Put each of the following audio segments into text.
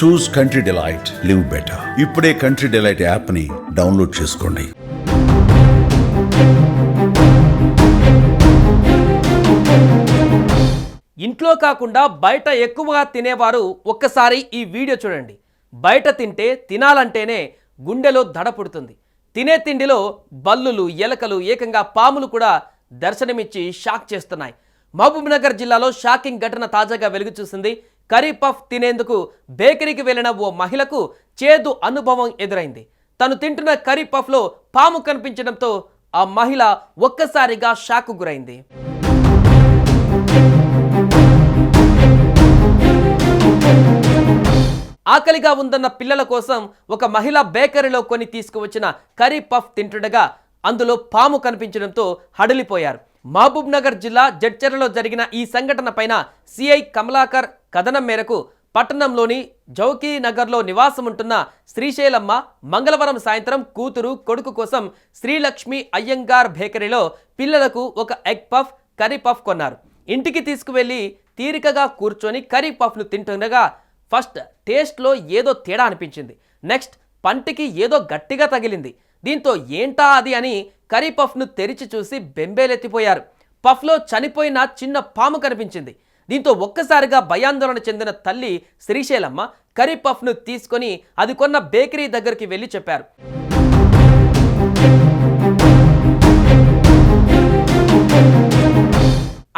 Choose country delight live better ఇప్పుడే country delight యాప్ని download చేసుకోండి. ఇంట్లో కాకుండా బయట ఎక్కువగా తినేవారు ఒక్కసారి ఈ వీడియో చూడండి. బయట తింటే తినాలంటేనే గుండెలో దడ పుడుతుంది. తినే తిండిలో బల్లులు ఎలకలు ఏకంగా పాములు కూడా దర్శనమిచ్చి షాక్ చేస్తున్నాయి. మహబూబ్నగర్ జిల్లాలో షాకింగ్ ఘటన తాజాగా వెలుగు చూసింది. కర్రీ పఫ్ తినేందుకు బేకరీకి వెళ్ళిన ఓ మహిళకు చేదు అనుభవం ఎదురైంది. తను తింటున్న కర్రీ పఫ్లో పాము కనిపించడంతో ఆ మహిళ ఒక్కసారిగా షాకు గురైంది. ఆకలిగా ఉందన్న పిల్లల కోసం ఒక మహిళ బేకరీలో కొని తీసుకువచ్చిన కర్రీ పఫ్ తింటుండగా అందులో పాము కనిపించడంతో హడలిపోయారు. మహబూబ్ నగర్ జిల్లా జడ్చర్లలో జరిగిన ఈ సంఘటనపైన సిఐ కమలాకర్ కథనం మేరకు పట్టణంలోని జౌకీ నగర్లో నివాసం ఉంటున్న శ్రీశైలమ్మ మంగళవారం సాయంత్రం కూతురు కొడుకు కోసం శ్రీలక్ష్మి అయ్యంగార్ బేకరీలో పిల్లలకు ఒక ఎగ్ పఫ్ కర్రీ పఫ్ కొన్నారు. ఇంటికి తీసుకువెళ్ళి తీరికగా కూర్చొని కర్రీ పఫ్ను తింటుండగా ఫస్ట్ టేస్ట్లో ఏదో తేడా అనిపించింది. నెక్స్ట్ పంటికి ఏదో గట్టిగా తగిలింది. దీంతో ఏంటా అది అని కర్రీ పఫ్ను తెరిచి చూసి బెంబేలెత్తిపోయారు. పఫ్లో చనిపోయిన చిన్న పాము కనిపించింది. దీంతో ఒక్కసారిగా భయాందోళన చెందిన తల్లి శ్రీశైలమ్మ కర్రీ పఫ్ను తీసుకొని అది కొన్న బేకరీ దగ్గరికి వెళ్ళి చెప్పారు.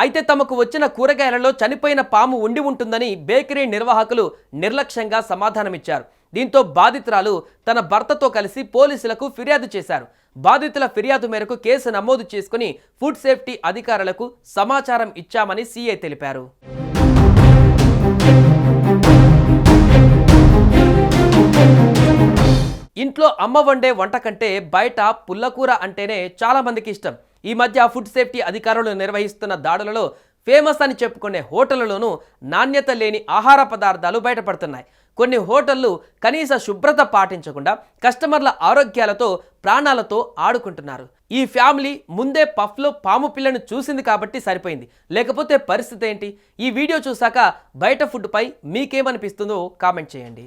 అయితే తమకు వచ్చిన కూరగాయలలో చనిపోయిన పాము ఉండి ఉంటుందని బేకరీ నిర్వాహకులు నిర్లక్ష్యంగా సమాధానమిచ్చారు. దీంతో బాధితురాలు తన భర్తతో కలిసి పోలీసులకు ఫిర్యాదు చేశారు. బాధితుల ఫిర్యాదు మేరకు కేసు నమోదు చేసుకుని ఫుడ్ సేఫ్టీ అధికారులకు సమాచారం ఇచ్చామని సీఐ తెలిపారు. ఇంట్లో అమ్మ వండే వంట కంటే బయట పుల్లకూర అంటేనే చాలామందికి ఇష్టం. ఈ మధ్య ఫుడ్ సేఫ్టీ అధికారులు నిర్వహిస్తున్న దాడులలో ఫేమస్ అని చెప్పుకునే హోటళ్ళలోనూ నాణ్యత లేని ఆహార పదార్థాలు బయటపడుతున్నాయి. కొన్ని హోటళ్ళు కనీస శుభ్రత పాటించకుండా కస్టమర్ల ఆరోగ్యాలతో ప్రాణాలతో ఆడుకుంటున్నారు. ఈ ఫ్యామిలీ ముందే పఫ్లో పాము పిల్లను చూసింది కాబట్టి సరిపోయింది. లేకపోతే పరిస్థితి ఏంటి? ఈ వీడియో చూసాక బయట ఫుడ్పై మీకేమనిపిస్తుందో కామెంట్ చేయండి.